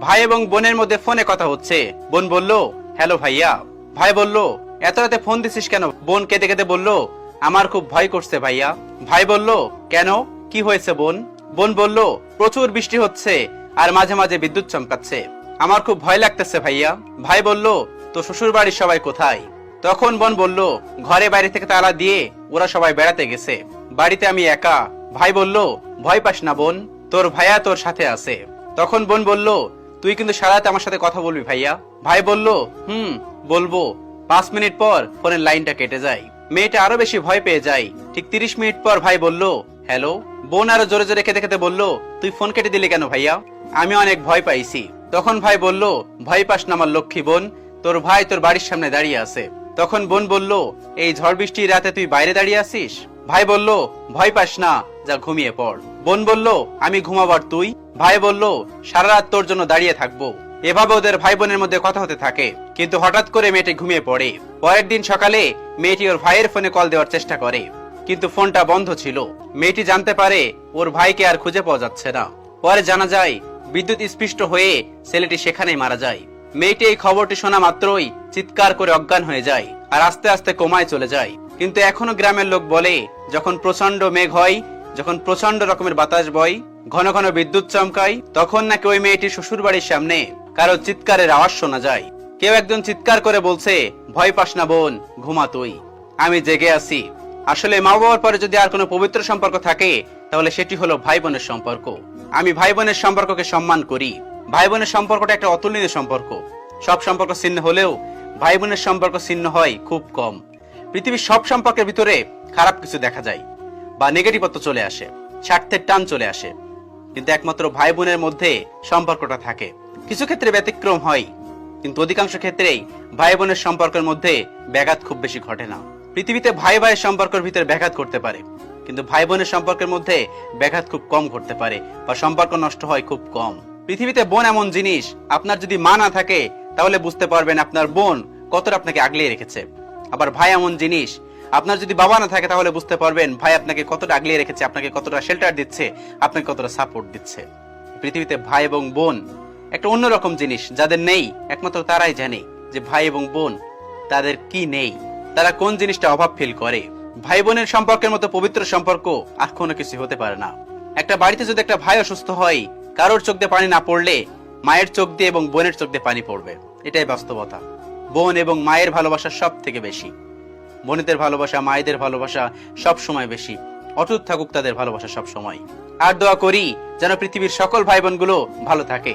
ভাই এবং বোনের মধ্যে ফোনে কথা হচ্ছে। বোন বলল, হ্যালো ভাইয়া। ভাই বলল, এত রাতে ফোন দিছিস কেন? বোন কেঁদে কেঁদে বলল, আমার খুব ভয় করছে ভাইয়া। ভাই বলল, কেন? কি হয়েছে বোন? বোন বলল, প্রচুর বৃষ্টি হচ্ছে আর মাঝে মাঝে বিদ্যুৎ চমকাচ্ছে। আমার খুব ভয় লাগতেছে ভাইয়া। ভাই বলল তো শ্বশুর বাড়ির সবাই কোথায়? তখন বোন বলল, ঘরে বাইরে থেকে তালা দিয়ে ওরা সবাই বেড়াতে গেছে। বাড়িতে আমি একা। ভাই বলল, ভয় পাস না বোন, তোর ভাইয়া তোর সাথে আছে। তখন বোন বলল তুই কিন্তু সারাতে আমার সাথে কথা বলবি ভাইয়া। ভাই বলল, হুম, বলব। পাঁচ মিনিট পর ফোনের লাইনটা কেটে যায়। মেয়েটা আরও বেশি ভয় পেয়ে যায়। ঠিক তিরিশ মিনিট পর ভাই বলল, হ্যালো। বোন আরও জোরে জোরে খেতে খেতে বলল, তুই ফোন কেটে দিলি কেন ভাইয়া? আমি অনেক ভয় পাইছি। তখন ভাই বলল, ভয় পাস না আমার লক্ষ্মী বোন, তোর ভাই তোর বাড়ির সামনে দাঁড়িয়ে আছে। তখন বোন বলল, এই ঝড় বৃষ্টির রাতে তুই বাইরে দাঁড়িয়ে আছিস? ভাই বলল, ভয় পাস না, যা ঘুমিয়ে পড়। বোন বলল, আমি ঘুমাবার তুই? ভাই বলল, সারা রাত তোর জন্য দাঁড়িয়ে থাকব। এভাবে ওদের ভাই বোনের মধ্যে কথা হতে থাকে। কিন্তু হঠাৎ করে মেয়েটি ঘুমিয়ে পড়ে। পরের দিন সকালে মেয়েটি ওর ভাইয়ের ফোনে কল দেওয়ার চেষ্টা করে। কিন্তু ফোনটা বন্ধ ছিল। মেয়েটি জানতে পারে ওর ভাইকে আর খুঁজে পাওয়া যাচ্ছে না। পরে জানা যায়, বিদ্যুৎ স্পৃষ্ট হয়ে ছেলেটি সেখানেই মারা যায়। মেয়েটি এই খবরটি শোনা মাত্রই চিৎকার করে অজ্ঞান হয়ে যায় আর আস্তে আস্তে কমায় চলে যায়। কিন্তু এখনও গ্রামের লোক বলে, যখন প্রচণ্ড মেঘ হয়, যখন প্রচণ্ড রকমের বাতাস বয় ঘন ঘন বিদ্যুৎ চমকায়, তখন নাকি ওই মেয়েটির শ্বশুর বাড়ির সামনে কারও চিৎকারের আওয়াজ শোনা যায়। কেউ একজন চিৎকার করে বলছে, ভয় পাস না বোন, ঘুমা তুই। আমি জেগে আছি। আসলে মা বাবার পরে যদি আর কোনো পবিত্র সম্পর্ক থাকে, তাহলে সেটি হলো ভাই বোনের সম্পর্ক। আমি ভাই বোনের সম্পর্ককে সম্মান করি। ভাই বোনের সম্পর্কটা একটা অতুলনীয় সম্পর্ক। সব সম্পর্ক ছিন্ন হলেও ভাই বোনের সম্পর্ক ছিন্ন হয় খুব কম। পৃথিবীর সব সম্পর্কের ভিতরে খারাপ কিছু দেখা যায়, বা নেগেটিভত্ব চলে আসে, স্বার্থের টান চলে আসে। কিন্তু একমাত্র ভাই বোনের মধ্যে সম্পর্কটা থাকে। কিছু ক্ষেত্রে ব্যতিক্রম হয়, কিন্তু অধিকাংশ ক্ষেত্রেই ভাই বোনের সম্পর্কের মধ্যে ব্যাঘাত খুব বেশি ঘটে না। পৃথিবীতে ভাই ভাইয়ের সম্পর্কের ভিতরে ব্যাঘাত করতে পারে, কিন্তু ভাই বোনের সম্পর্কের মধ্যে ব্যাঘাত খুব কম ঘটতে পারে বা সম্পর্ক নষ্ট হয় খুব কম। পৃথিবীতে বোন এমন জিনিস আপনার যদি মা না থাকে, তাহলে বুঝতে পারবেন আপনার বোন কতটা আপনাকে আগলিয়ে রেখেছে। আবার ভাই এমন জিনিস আপনার যদি বাবা না থাকে, তাহলে বুঝতে পারবেন ভাই আপনাকে কতটা আগলিয়ে রেখেছে, আপনাকে কতটা শেল্টার দিচ্ছে, আপনাকে কতটা সাপোর্ট দিচ্ছে। পৃথিবীতে ভাই এবং বোন একটা অন্যরকম জিনিস, যাদের নেই, একমাত্র তারাই জানে যে ভাই এবং বোন তাদের কি নেই, তারা কোন জিনিসটা অভাব ফিল করে। ভাই বোনের সম্পর্কের মতো পবিত্র সম্পর্ক আর কোনো কিছু হতে পারে না। একটা বাড়িতে যদি একটা ভাই অসুস্থ হয়, কারোর চোখ দিয়ে পানি না পড়লে মায়ের চোখ দিয়ে এবং বোনের চোখ দিয়ে পানি পড়বে। এটাই বাস্তবতা। বোন এবং মায়ের ভালোবাসা সব থেকে বেশি। বোনেদের ভালোবাসা, মায়েদের ভালোবাসা সব সময় বেশি। অটুট থাকুক তাদের ভালোবাসা সব সময়। আর দোয়া করি যেন পৃথিবীর সকল ভাই বোনগুলো ভালো থাকে।